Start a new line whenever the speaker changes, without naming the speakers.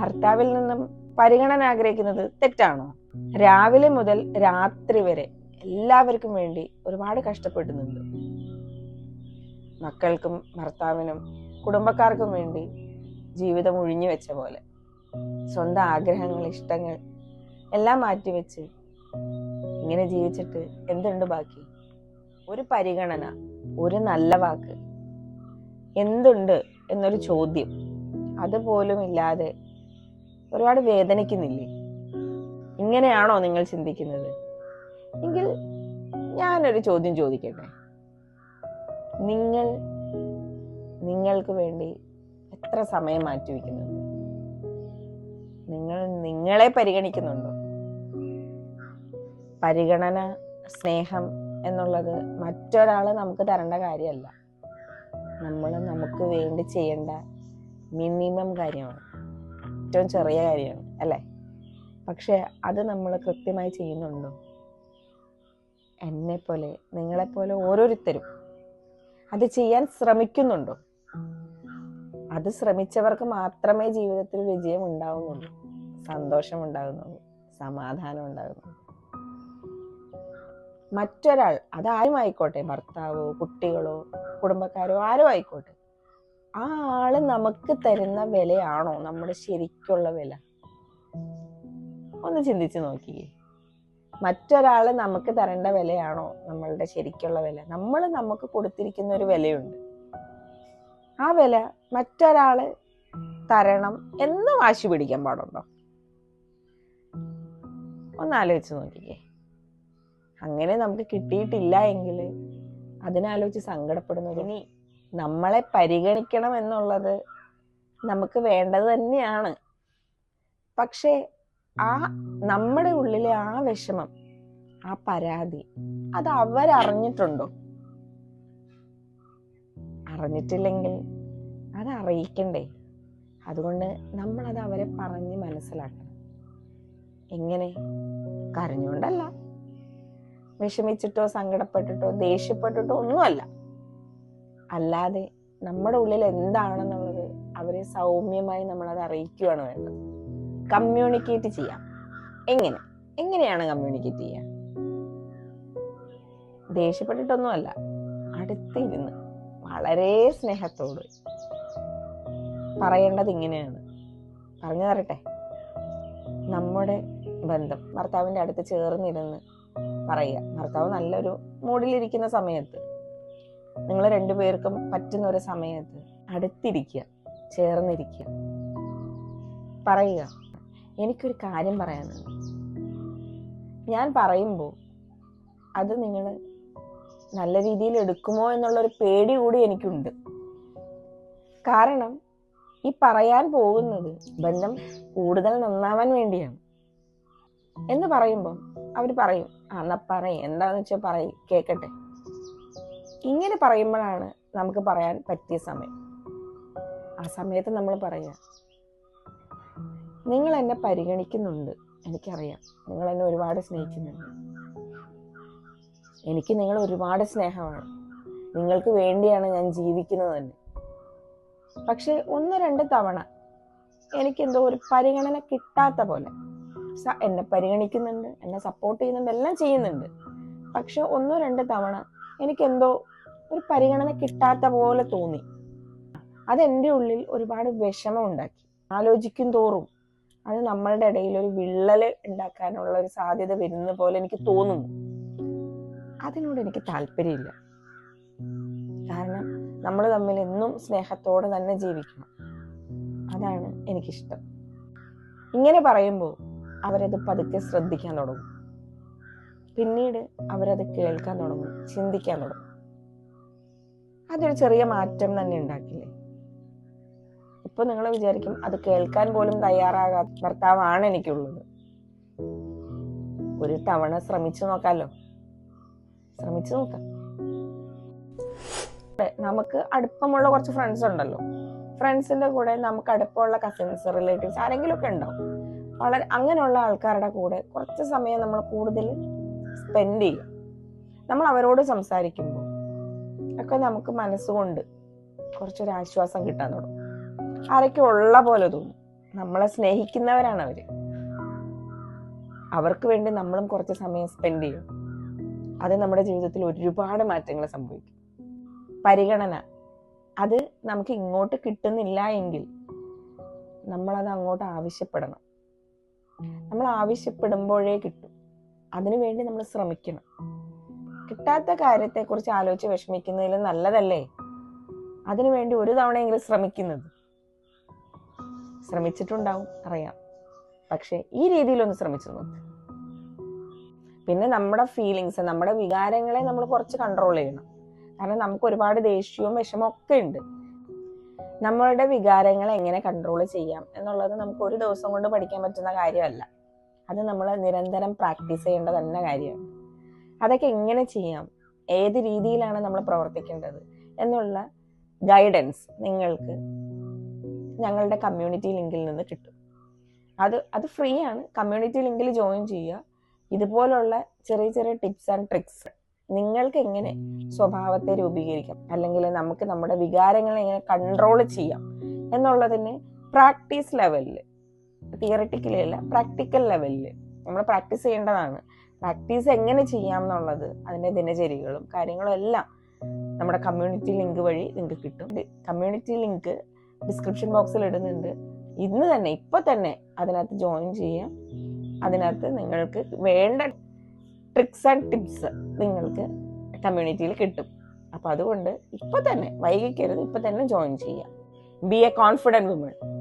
ഭർത്താവിൽ നിന്നും പരിഗണന ആഗ്രഹിക്കുന്നത് തെറ്റാണോ? രാവിലെ മുതൽ രാത്രി വരെ എല്ലാവർക്കും വേണ്ടി ഒരുപാട് കഷ്ടപ്പെടുന്നുണ്ട്. മക്കൾക്കും ഭർത്താവിനും കുടുംബക്കാർക്കും വേണ്ടി ജീവിതം ഒഴിഞ്ഞു വെച്ച പോലെ. സ്വന്തം ആഗ്രഹങ്ങൾ ഇഷ്ടങ്ങൾ എല്ലാം മാറ്റിവെച്ച് ഇങ്ങനെ ജീവിച്ചിട്ട് എന്തുണ്ട് ബാക്കി? ഒരു പരിഗണന ഒരു നല്ല വാക്ക്. എന്തുണ്ട് എന്നൊരു ചോദ്യം. അതുപോലും ഇല്ലാതെ ഒരുപാട് വേദനിക്കുന്നില്ലേ? ഇങ്ങനെയാണോ നിങ്ങൾ ചിന്തിക്കുന്നത്? എങ്കിൽ ഞാനൊരു ചോദ്യം ചോദിക്കട്ടെ? നിങ്ങൾ നിങ്ങൾക്ക് വേണ്ടി എത്ര സമയം മാറ്റിവെക്കുന്നുണ്ട്? നിങ്ങൾ നിങ്ങളെ പരിഗണിക്കുന്നുണ്ടോ? പരിഗണന സ്നേഹം എന്നുള്ളത് മറ്റൊരാൾ നമുക്ക് തരേണ്ട കാര്യമല്ല. നമ്മൾ നമുക്ക് വേണ്ടി ചെയ്യേണ്ട മിനിമം കാര്യമാണ്. ഏറ്റവും ചെറിയ കാര്യമാണ് അല്ലേ? പക്ഷേ അത് നമ്മൾ കൃത്യമായി ചെയ്യുന്നുണ്ടോ? എന്നെപ്പോലെ പോലെ നിങ്ങളെപ്പോലെ ഓരോരുത്തരും അത് ചെയ്യാൻ ശ്രമിക്കുന്നുണ്ടോ? അത് ശ്രമിച്ചവർക്ക് മാത്രമേ ജീവിതത്തിൽ വിജയം ഉണ്ടാവുന്നുള്ളൂ. സന്തോഷം ഉണ്ടാകുന്നുള്ളൂ സമാധാനം ഉണ്ടാകുന്നുള്ളൂ മറ്റൊരാൾ അതാരും ആയിക്കോട്ടെ ഭർത്താവോ കുട്ടികളോ കുടുംബക്കാരോ ആരും ആയിക്കോട്ടെ ആ ആൾ നമുക്ക് തരുന്ന വിലയാണോ? നമ്മുടെ ശരിക്കുള്ള വില? ഒന്ന് ചിന്തിച്ച് നോക്കിയേ മറ്റൊരാൾ നമുക്ക് തരേണ്ട വിലയാണോ? നമ്മളുടെ ശരിക്കുള്ള വില. നമ്മൾ നമുക്ക് കൊടുത്തിരിക്കുന്ന ഒരു വിലയുണ്ട്. ആ വില മറ്റൊരാൾ തരണം എന്ന് വാശി പിടിക്കാൻ പാടുണ്ടോ? ഒന്ന് ആലോചിച്ച് നോക്കിക്കേ. അങ്ങനെ നമുക്ക് കിട്ടിയിട്ടില്ല എങ്കിൽ അതിനാലോചിച്ച് സങ്കടപ്പെടുന്നത്. ഇനി നമ്മളെ പരിഗണിക്കണം എന്നുള്ളത് നമുക്ക് വേണ്ടത് തന്നെയാണ്. പക്ഷേ ആ നമ്മുടെ ഉള്ളിലെ ആ വിഷമം ആ പരാതി അത് അവരറിഞ്ഞിട്ടുണ്ടോ? അറിഞ്ഞിട്ടില്ലെങ്കിൽ അത് അറിയിക്കണ്ടേ? അതുകൊണ്ട് നമ്മളത് അവരെ പറഞ്ഞ് മനസ്സിലാക്കണം. എങ്ങനെ? കരഞ്ഞുകൊണ്ടല്ല. വിഷമിച്ചിട്ടോ സങ്കടപ്പെട്ടിട്ടോ ദേഷ്യപ്പെട്ടിട്ടോ ഒന്നുമല്ല. അല്ലാതെ നമ്മുടെ ഉള്ളിൽ എന്താണെന്നുള്ളത് അവരെ സൗമ്യമായി നമ്മളത് അറിയിക്കുകയാണ് വേണ്ടത്. കമ്മ്യൂണിക്കേറ്റ് ചെയ്യാം. എങ്ങനെ? എങ്ങനെയാണ് കമ്മ്യൂണിക്കേറ്റ് ചെയ്യുക ദേഷ്യപ്പെട്ടിട്ടൊന്നുമല്ല. അടുത്തിരുന്ന് വളരെ സ്നേഹത്തോട് പറയേണ്ടത് ഇങ്ങനെയാണ്. പറഞ്ഞു തരട്ടെ. നമ്മുടെ ബന്ധം ഭർത്താവിന്റെ അടുത്ത് ചേർന്നിരുന്ന് പറയുക. ഭർത്താവ് നല്ലൊരു മൂഡിലിരിക്കുന്ന സമയത്ത് നിങ്ങൾ രണ്ടുപേർക്കും പറ്റുന്ന ഒരു സമയത്ത് അടുത്തിരിക്കുക ചേർന്നിരിക്കുക. പറയുക എനിക്കൊരു കാര്യം പറയാനുണ്ട്. ഞാൻ പറയുമ്പോൾ അത് നിങ്ങൾ നല്ല രീതിയിൽ എടുക്കുമോ എന്നുള്ളൊരു പേടി കൂടി എനിക്കുണ്ട്. കാരണം ഈ പറയാൻ പോകുന്നത് ബന്ധം കൂടുതൽ നന്നാവാൻ വേണ്ടിയാണ്. എന്ന് പറയുമ്പോൾ അവർ പറയും ആ എന്നാ പറയും. എന്താണെന്ന് വെച്ചാൽ പറയും കേക്കട്ടെ. ഇങ്ങനെ പറയുമ്പോഴാണ് നമുക്ക് പറയാൻ പറ്റിയ സമയം. ആ സമയത്ത് നമ്മൾ പറയുക നിങ്ങൾ എന്നെ പരിഗണിക്കുന്നുണ്ട് എനിക്കറിയാം. നിങ്ങൾ എന്നെ ഒരുപാട് സ്നേഹിക്കുന്നുണ്ട്. എനിക്ക് നിങ്ങൾ ഒരുപാട് സ്നേഹമാണ്. നിങ്ങൾക്ക് വേണ്ടിയാണ് ഞാൻ ജീവിക്കുന്നത് തന്നെ. പക്ഷെ ഒന്ന് രണ്ട് തവണ എനിക്കെന്തോ ഒരു പരിഗണന കിട്ടാത്ത പോലെ എന്നെ പരിഗണിക്കുന്നുണ്ട് എന്നെ സപ്പോർട്ട് ചെയ്യുന്നുണ്ട് എല്ലാം ചെയ്യുന്നുണ്ട്. പക്ഷെ ഒന്നോ രണ്ട് തവണ എനിക്കെന്തോ ഒരു പരിഗണന കിട്ടാത്ത പോലെ തോന്നി. അത് എന്റെ ഉള്ളിൽ ഒരുപാട് വിഷമം ഉണ്ടാക്കി. ആലോചിക്കും തോറും അത് നമ്മളുടെ ഇടയിൽ ഒരു വിള്ളൽ ഉണ്ടാക്കാനുള്ള ഒരു സാധ്യത വരുന്ന പോലെ എനിക്ക് തോന്നുന്നു. അതിനോട് എനിക്ക് താല്പര്യമില്ല. കാരണം നമ്മൾ തമ്മിൽ എന്നും സ്നേഹത്തോടെ തന്നെ ജീവിക്കണം. അതാണ് എനിക്കിഷ്ടം. ഇങ്ങനെ പറയുമ്പോൾ അവരത് പതുക്കെ ശ്രദ്ധിക്കാൻ തുടങ്ങും. പിന്നീട് അവരത് കേൾക്കാൻ തുടങ്ങും ചിന്തിക്കാൻ തുടങ്ങും. അതൊരു ചെറിയ മാറ്റം തന്നെ ഉണ്ടാക്കില്ലേ? ഇപ്പൊ നിങ്ങൾ വിചാരിക്കും അത് കേൾക്കാൻ പോലും തയ്യാറാകാത്ത ഭർത്താവാണ് എനിക്കുള്ളത്. ഒരു തവണ ശ്രമിച്ചു നോക്കാലോ? ശ്രമിച്ചു നോക്കാം. നമുക്ക് അടുപ്പമുള്ള കുറച്ച് ഫ്രണ്ട്സ് ഉണ്ടല്ലോ. ഫ്രണ്ട്സിന്റെ കൂടെ നമുക്ക് അടുപ്പമുള്ള കസിൻസ് റിലേറ്റീവ്സ് ആരെങ്കിലും ഒക്കെ ഉണ്ടാവും. വളരെ അങ്ങനെയുള്ള ആൾക്കാരുടെ കൂടെ കുറച്ച് സമയം നമ്മൾ കൂടുതൽ സ്പെൻഡ് ചെയ്യും. നമ്മൾ അവരോട് സംസാരിക്കുമ്പോൾ. ഒക്കെ നമുക്ക് മനസ്സുകൊണ്ട് കുറച്ചൊരു ആശ്വാസം കിട്ടാൻ തുടങ്ങും. ആരൊക്കെ ഉള്ള പോലെ തോന്നും. നമ്മളെ സ്നേഹിക്കുന്നവരാണ് അവർ. അവർക്ക് വേണ്ടി നമ്മളും കുറച്ച് സമയം സ്പെൻഡ് ചെയ്യും. അത് നമ്മുടെ ജീവിതത്തിൽ ഒരുപാട് മാറ്റങ്ങൾ സംഭവിക്കും. പരിഗണന. അത് നമുക്ക് ഇങ്ങോട്ട് കിട്ടുന്നില്ല എങ്കിൽ നമ്മളത് അങ്ങോട്ട് ആവശ്യപ്പെടണം. നമ്മൾ ആവശ്യപ്പെടുമ്പോഴേ കിട്ടും. അതിനുവേണ്ടി നമ്മൾ ശ്രമിക്കണം. കിട്ടാത്ത കാര്യത്തെ കുറിച്ച് ആലോചിച്ച് വിഷമിക്കുന്നതിൽ നല്ലതല്ലേ? അതിനുവേണ്ടി ഒരു തവണയെങ്കിലും ശ്രമിക്കുന്നത്. ശ്രമിച്ചിട്ടുണ്ടാവും അറിയാം. പക്ഷെ ഈ രീതിയിലൊന്ന് ശ്രമിച്ചു നോക്ക്. പിന്നെ നമ്മുടെ ഫീലിങ്സ് നമ്മുടെ വികാരങ്ങളെ നമ്മൾ കുറച്ച് കൺട്രോൾ ചെയ്യണം. കാരണം നമുക്ക് ഒരുപാട് ദേഷ്യവും വിഷമവും ഒക്കെ ഉണ്ട്. നമ്മളുടെ വികാരങ്ങളെ എങ്ങനെ കൺട്രോൾ ചെയ്യാം എന്നുള്ളത് നമുക്ക് ഒരു ദിവസം കൊണ്ട് പഠിക്കാൻ പറ്റുന്ന കാര്യമല്ല. അത് നമ്മൾ നിരന്തരം പ്രാക്ടീസ് ചെയ്യേണ്ട തന്നെ കാര്യമാണ്. അതൊക്കെ എങ്ങനെ ചെയ്യാം? ഏത് രീതിയിലാണ് നമ്മൾ പ്രവർത്തിക്കേണ്ടത്? എന്നുള്ള ഗൈഡൻസ് നിങ്ങൾക്ക് ഞങ്ങളുടെ കമ്മ്യൂണിറ്റി ലിങ്കിൽ നിന്ന് കിട്ടും. അത് അത് ഫ്രീ ആണ്. കമ്മ്യൂണിറ്റി ലിങ്കിൽ ജോയിൻ ചെയ്യുക. ഇതുപോലുള്ള ചെറിയ ചെറിയ ടിപ്സ് ആൻഡ് ട്രിക്സ് നിങ്ങൾക്ക് എങ്ങനെ സ്വഭാവത്തെ രൂപീകരിക്കാം? അല്ലെങ്കിൽ നമുക്ക് നമ്മുടെ വികാരങ്ങളെ എങ്ങനെ കൺട്രോൾ ചെയ്യാം? എന്നുള്ളതിന് പ്രാക്ടീസ് ലെവലിൽ തിയറട്ടിക്കലി അല്ല പ്രാക്ടിക്കൽ ലെവലിൽ നമ്മൾ പ്രാക്ടീസ് ചെയ്യേണ്ടതാണ്. പ്രാക്ടീസ് എങ്ങനെ ചെയ്യാം എന്നുള്ളത് അതിന്റെ ദിനചര്യകളും കാര്യങ്ങളും എല്ലാം നമ്മുടെ കമ്മ്യൂണിറ്റി ലിങ്ക് വഴി നിങ്ങൾക്ക് കിട്ടും. കമ്മ്യൂണിറ്റി ലിങ്ക് ഡിസ്ക്രിപ്ഷൻ ബോക്സിൽ ഇടുന്നുണ്ട്. ഇന്ന് തന്നെ ഇപ്പൊ തന്നെ അതിനകത്ത് ജോയിൻ ചെയ്യാം. അതിനകത്ത് നിങ്ങൾക്ക് വേണ്ട ട്രിക്സ് ആൻഡ് ടിപ്സ് നിങ്ങൾക്ക് കമ്മ്യൂണിറ്റിയിൽ കിട്ടും. അപ്പൊ അതുകൊണ്ട് ഇപ്പൊ തന്നെ വൈകിക്കരുത് ഇപ്പൊ തന്നെ ജോയിൻ ചെയ്യാം. B A confident woman